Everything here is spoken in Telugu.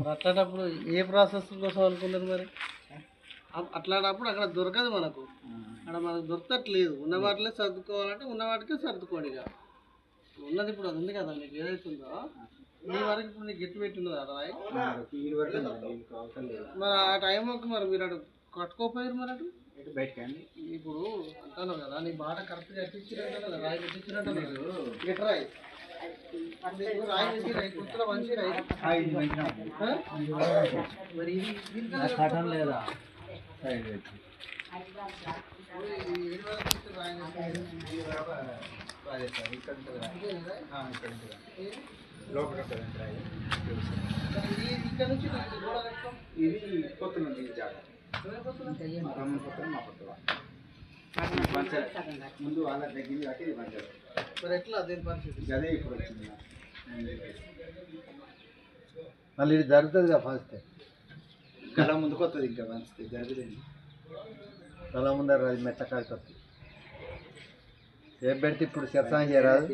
మరి అట్లాంటప్పుడు ఏ ప్రాసెస్ కోసం అనుకున్నారు మరి? అట్లాంటప్పుడు అక్కడ దొరకదు మనకు. అక్కడ మనకు దొరకట్లేదు. ఉన్న వాటిలో సర్దుకోవాలంటే ఉన్న వాటికే సర్దుకోండి ఇక. ఉన్నది ఇప్పుడు అది ఉంది కదా నీకు ఏదైతుందో నీ వరకు ఇప్పుడు నీకు ఎట్టు పెట్టిందో కదా రాయి? మరి ఆ టైంకి మరి మీరు అటు కట్టుకోపోయారు మరి అటు? ఇప్పుడు అంటాను కదా నీ బాట కరెక్ట్గా కట్టించినట్టు కదా రాయి కట్టించినట్టు లేదు ఇటు రాయి. నీకు రాయి వేసి రాయి కుర్తులో మంచి రాయి ఇది మంచిగా ఆ? మరి ఇది దీనికన్నా కట్టం లేదా సైడ్ వచ్చి ఈ ఏడు వేల కుర్తులు రాయి వేసి అదే సార్ ఇక్కడ ఉంటుంది రా. ఇదేనా? ఆ, ఇక్కడ ఉంటుంది రా. ఏ? లోపల ఉంటుంది రా ఇది. మరి ఈ ఇక్కడ నుంచి ఇది గోడ కట్టుకో ఇది కొత్త ఉంది ఈ జాగా రమ్మ కొత్త మా కొత్త ముందు వాళ్ళ దగ్గర కట్టి ఇది పంచారు మరి ఎట్లా దేని పరిస్థితి అదే ఇప్పుడు వచ్చింది నాకు. మళ్ళీ ఇది జరుగుతుంది కదా ఫస్ట్. గల ముందుకు వస్తుంది ఇంకా మంచిది జరుగుతుంది. తల ముందర అది మెట్ట కాడికి వస్తుంది ఏం పెడితే ఇప్పుడు శతాంగి చేయరాదు?